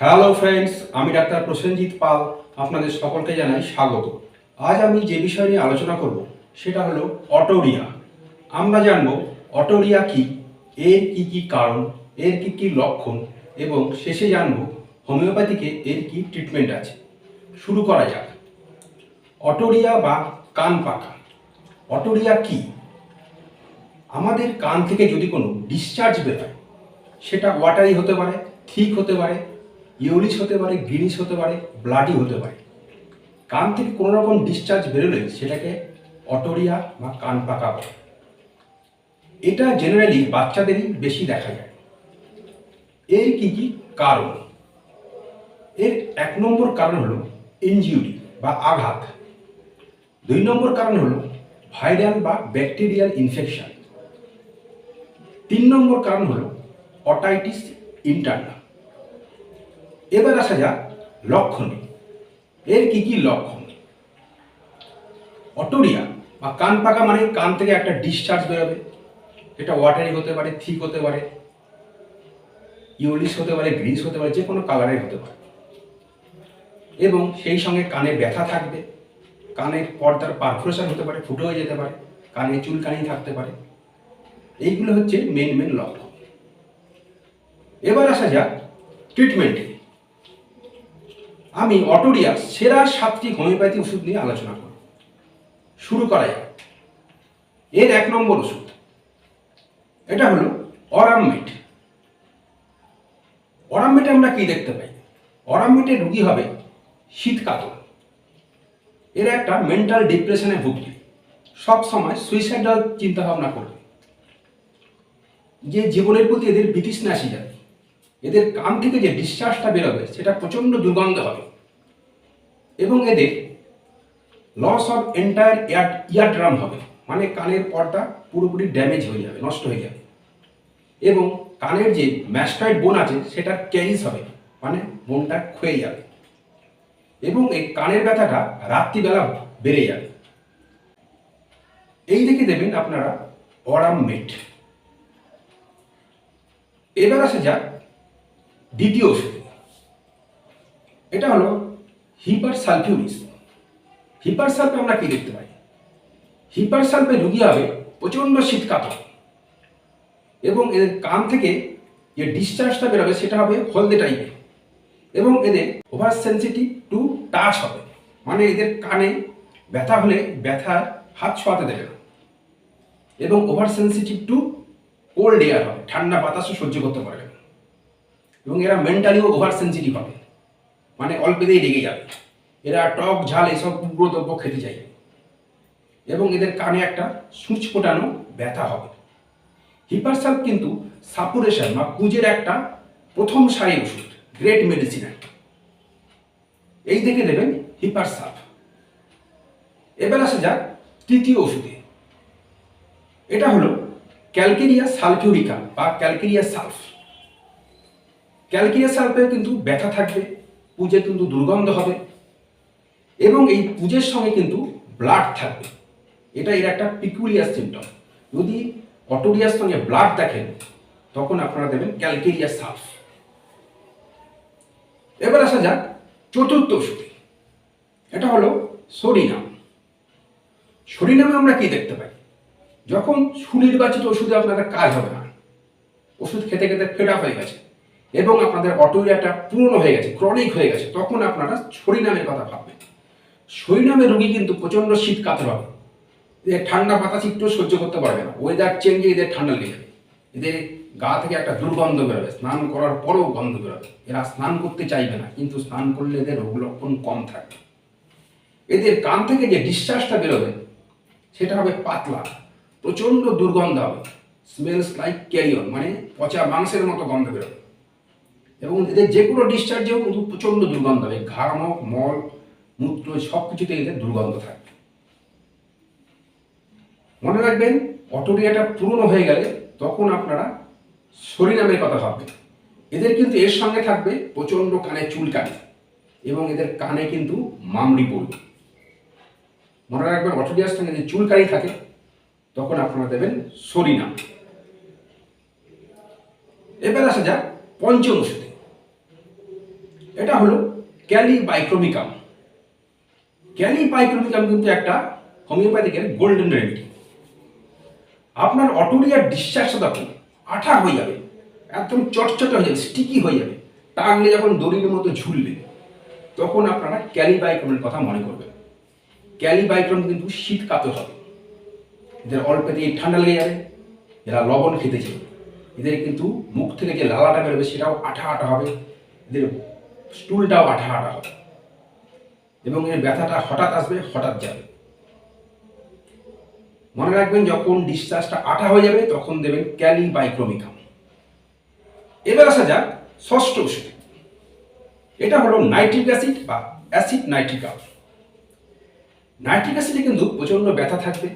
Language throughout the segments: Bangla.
হ্যালো ফ্রেন্ডস আমি ডাক্তার প্রসেনজিৎ পাল, আপনাদের সকলকে জানাই স্বাগত। আজ আমি যে বিষয় নিয়ে আলোচনা করব, সেটা হলো অটোরিয়া। আমরা জানব অটোরিয়া কি, এর কি কি কারণ, এর কি কি লক্ষণ, এবং শেষে জানব হোমিওপ্যাথিকে এর কি ট্রিটমেন্ট আছে। শুরু করা যাক। অটোরিয়া বা কান পাকা অটোরিয়া কি? আমাদের কান থেকে যদি কোনো ডিসচার্জ বেরোয়, সেটা ওয়াটারি হতে পারে, ঠিক হতে পারে ইউরিস হতে পারে গ্রিনিশ হতে পারে, ব্লাডি হতে পারে। কান থেকে কোনো রকম ডিসচার্জ বেরোলে সেটাকে অটোরিয়া বা কান পাকা বলে। এটা জেনারেলি বাচ্চাদেরই বেশি দেখা যায়। এর কি কি কারণ? এর এক নম্বর কারণ হলো ইনজিউরি বা আঘাত। দুই নম্বর কারণ হলো ভাইরাল বা ব্যাকটেরিয়াল ইনফেকশন তিন নম্বর কারণ হলো অটাইটিস ইন্টারনা এবার আসা যাক, লক্ষণে। এর কি কি লক্ষণ? অটোরিয়া বা কান পাকা মানে কান থেকে একটা ডিসচার্জ বেরোবে। এটা ওয়াটারি হতে পারে থিক হতে পারে ইউলিস হতে পারে গ্রিস হতে পারে যে কোনো কালারের হতে পারে। এবং সেই সঙ্গে কানে ব্যথা থাকবে, কানের পর্দার পারফোরেশন হতে পারে, ফুটো হয়ে যেতে পারে, কানে চুলকানি থাকতে পারে। এইগুলো হচ্ছে মেন মেন লক্ষণ। এবার আসা যাক ট্রিটমেন্টে আমি অটোরিয়া সেরা সাতটি হোমিওপ্যাথি ওষুধ নিয়ে আলোচনা করব। শুরু করা যাক। এর এক নম্বর ওষুধ। এটা হলো অরামমেট। অরামমেটে আমরা কি দেখতে পাই? অরামমেটে রুগী হবে শীতকাতর। এর একটা মেন্টাল ডিপ্রেশনে ভুগবে। সব সময় সুইসাইডাল চিন্তা ভাবনা করবে। যে জীবনের প্রতি এদের বিতৃষ্ণা আসি যাবে। এদের কান থেকে যে ডিসচার্জটা বেরোবে, সেটা প্রচণ্ড দুর্গন্ধ হবে। এবং এদের loss of entire ear eardrum হবে। মানে কানের পর্দা পুরোপুরি ড্যামেজ হয়ে যাবে, নষ্ট হয়ে যাবে। এবং কানের যে ম্যাস্টয়েড বোন আছে, সেটা ক্যারিস হবে মানে বোনটা ক্ষয়ে যাবে। এবং এই কানের ব্যথাটা রাত্রিবেলা বেড়ে যাবে। এই দেখে দেবেন আপনারা অরাম মেট। এবার আসা যাক দ্বিতীয় ওষুধে। এটা হলো হিপার সালফিউরিস হিপার সালফে আমরা কি দেখতে পাই? হিপার সালফে রুগী হবে প্রচণ্ড শীতকাতর এবং এদের কান থেকে যে ডিসচার্জটা বেরোবে সেটা হবে হলদে টাইপের এবং এদের ওভার সেন্সিটিভ টু টাচ হবে। মানে এদের কানে ব্যথা হলে ব্যথার হাত ছোঁয়াতে দেবে না। এবং over sensitive to cold air হবে। ঠান্ডা বাতাসও সহ্য করতে পারবে এবং এরা মেন্টালিও ওভার সেন্সিটিভ হবে। মানে অল্পেতেই রেগে যাবে। এরা টক, ঝাল এসব উগ্রদ্রব্য খেতে চাইবে এবং এদের কানে একটা সূচ ফোটানো ব্যথা হবে। হিপারসাল্প কিন্তু সাপুরেশন বা পুজের একটা প্রথম সারি ওষুধ, গ্রেট মেডিসিন। এই দেখে দেবেন হিপারসাপ এবার আসা যাক তৃতীয় ওষুধে। এটা হলো ক্যালকেরিয়া সালফিউরিকা বা ক্যালকেরিয়া সালফ। ক্যালকেরিয়া সালফে কিন্তু ব্যথা থাকবে। পুজে কিন্তু দুর্গন্ধ হবে। এবং এই পুজের সঙ্গে কিন্তু ব্লাড থাকবে। এটা এর একটা পিকুলিয়ার সিমটম যদি অটোরিয়ার সঙ্গে ব্লাড দেখেন, তখন আপনারা দেবেন ক্যালকেরিয়া সালফ এবার আসা যাক চতুর্থ ওষুধে। এটা হলো সরিনাম। সরিনামে আমরা কি দেখতে পাই? যখন সুনির্বাচিত ওষুধে আপনাদের কাজ হবে না, ওষুধ খেতে খেতে ফেড হয়ে গেছে। এবং আপনাদের অটোরিয়াটা পুরনো হয়ে গেছে ক্রনিক হয়ে গেছে, তখন আপনারা সরিনামের কথা ভাববেন। সরিনামের রোগী কিন্তু প্রচণ্ড শীত কাতর হবে। এদের ঠান্ডা বাতাস একটু সহ্য করতে পারবে না। ওয়েদার চেঞ্জে এদের ঠান্ডা লেগে এদের গা থেকে একটা দুর্গন্ধ বেরোবে। স্নান করার পরেও গন্ধ বেরোবে। এরা স্নান করতে চাইবে না, কিন্তু স্নান করলে এদের রোগ লক্ষণ কম থাকবে এদের কান থেকে যে ডিসচার্জটা বেরোবে, সেটা হবে পাতলা। প্রচণ্ড দুর্গন্ধ হবে। স্মেলস লাইক ক্যারিয়ন মানে পচা মাংসের মতো গন্ধ বেরোবে। এবং এদের যে কোনো ডিসচার্জেও কিন্তু প্রচণ্ড দুর্গন্ধ হবে ঘাম হোক মল, মূত্র সব কিছুতে এদের দুর্গন্ধ থাকবে মনে রাখবেন, অটোরিয়াটা পুরনো হয়ে গেলে তখন আপনারা সরিনামের কথা ভাববেন। এদের কিন্তু এর সঙ্গে থাকবে প্রচণ্ড কানে চুলকানি এবং এদের কানে কিন্তু মামড়ি পড়বে। মনে রাখবেন, অটোরিয়ার সঙ্গে যে চুলকানি থাকে, তখন আপনারা দেবেন সরিনাম এবার আসা যাক পঞ্চম ওষুধে। এটা হলো ক্যালিবাইক্রোমিকাম ক্যালিবাইক্রোমিকাম কিন্তু একটা হোমিওপ্যাথিকের গোল্ডেন রেমেডি আপনার অটোরিয়ার ডিসচার্জটা তখন আঠা হয়ে যাবে, একদম চটচটে হয়ে যাবে স্টিকি হয়ে যাবে টাঙলে যখন দড়ির মতো ঝুলবে, তখন আপনারা ক্যালিবাইক্রমের কথা মনে করবেন। ক্যালিবাইক্রম কিন্তু শীত কাতর হবে। এদের অল্পেতেই ঠান্ডা লেগে যাবে, এরা লবণ খেতে চায়। এদের কিন্তু মুখ থেকে যে লালাটা বেরোবে, সেটাও আঠা আঠা হবে। এদের স্টুলটাও আঠা আঠা হবে। এবং এর ব্যথাটা হঠাৎ আসবে, হঠাৎ যাবে। মনে রাখবেন, যখন ডিসচার্জটা আঠা হয়ে যাবে, তখন দেবেন ক্যালিবাইক্রোমিকাম। এবার আসা যাক ষষ্ঠ ওষুধ এটা হলো নাইট্রিক অ্যাসিড বা অ্যাসিড নাইট্রিক। নাইট্রিক অ্যাসিডে কিন্তু প্রচণ্ড ব্যথা থাকবে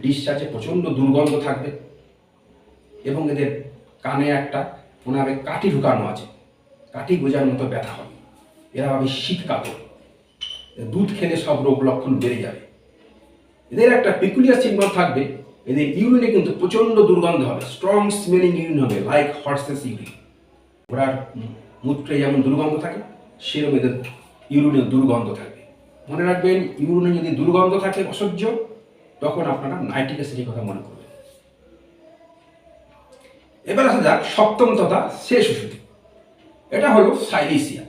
ডিসচার্জে প্রচণ্ড দুর্গন্ধ থাকবে এবং এদের কানে একটা ওনারে কাঠি ঢুকানো আছে। কাঠি গোজার মতো ব্যথা হবে। এরা ভাবে শীত কাতর দুধ খেলে সব রোগ লক্ষণ বেড়ে যাবে। এদের একটা পেকুলিয়ার সিম্বল থাকবে। এদের ইউরিনে কিন্তু প্রচণ্ড দুর্গন্ধ হবে। স্ট্রং স্মেলিং ইউরিন হবে লাইক হর্সেস ইউরিন ঘোড়ার মূত্রে যেমন দুর্গন্ধ থাকে, সেরকম এদের ইউরিনে দুর্গন্ধ থাকবে। মনে রাখবেন ইউরিনে যদি দুর্গন্ধ থাকে, অসহ্য, তখন আপনারা নাইট্রিক অ্যাসিডের কথা মনে করবেন। এবার আসা যাক সপ্তম তথা শেষ ওষুধ। এটা হলো সাইলিসিয়া।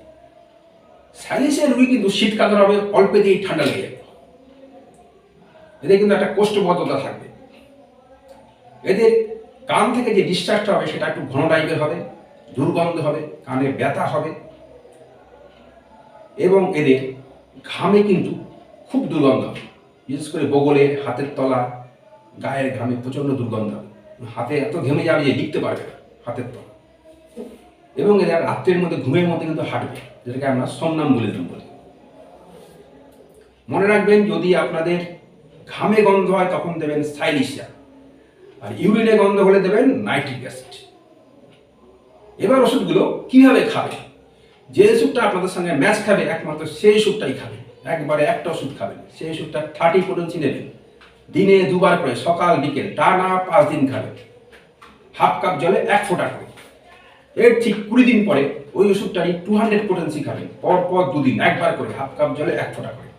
সাইলিসিয়া রুগী কিন্তু শীত কাতর হবে, অল্পে দিয়েই ঠান্ডা লেগে যাবে। এদের কিন্তু একটা কোষ্ঠবদ্ধতা থাকবে। এদের কান থেকে যে ডিসচার্জটা হবে, সেটা একটু ঘন টাইপের হবে, দুর্গন্ধ হবে, কানে ব্যথা হবে। এবং এদের ঘামে কিন্তু খুব দুর্গন্ধ হবে। বিশেষ করে বগলে, হাতের তলা, গায়ের ঘামে প্রচণ্ড দুর্গন্ধ হবে। হাতে এত ঘেমে যাবে যে লিখতে পারবে না, হাতের তলা। এবং এদের রাত্রের মধ্যে, ঘুমের মধ্যে কিন্তু হাঁটবে, যেটাকে আমরা সমনাম্বুলিজম বলি মনে রাখবেন, যদি আপনাদের ঘামে গন্ধ হয়, তখন দেবেন সাইলিশিয়া আর ইউরিনে গন্ধ হলে দেবেন নাইট্রিক অ্যাসিড এবার ওষুধগুলো কীভাবে খাবে? যে ওষুধটা আপনাদের সঙ্গে ম্যাচ খাবে, একমাত্র সেই ওষুধটাই খাবে। একবারে একটা ওষুধ খাবেন, সেই ওষুধটা থার্টি পোটেন্সি নেবেন। দিনে দুবার করে, সকাল, বিকেল, টানা পাঁচ দিন খাবেন। হাফ কাপ জলে এক ফোঁটা করে। এর ঠিক কুড়ি দিন পরে ওই ওষুধটারই টু হান্ড্রেড পোটেন্সি খাবেন পর পর দুদিন, একবার করে, হাফ কাপ জলে এক ফোঁটা করে।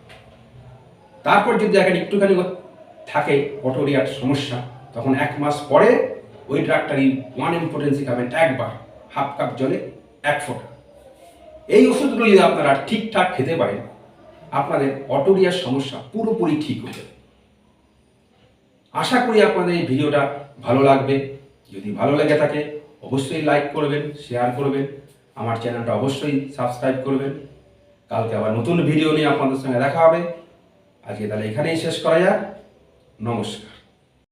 তারপর যদি দেখেন একটুখানি থাকে অটোরিয়ার সমস্যা, তখন এক মাস পরে ওই ড্রাগটারই ওয়ান এম পোটেন্সি খাবেন একবার, হাফ কাপ জলে এক ফোঁটা। এই ওষুধগুলো যদি আপনারা ঠিকঠাক খেতে পারেন, আপনাদের অটোরিয়ার সমস্যা পুরোপুরি ঠিক হয়ে যাবে। আশা করি আপনাদের এই ভিডিওটা ভালো লাগবে। যদি ভালো লেগে থাকে অবশ্যই লাইক করবেন শেয়ার করবেন, আমার চ্যানেলটা অবশ্যই সাবস্ক্রাইব করবেন। কালকে আবার নতুন ভিডিও নিয়ে আপনাদের সঙ্গে দেখা হবে। আজকে তাহলে এখানেই শেষ করা যাক। নমস্কার।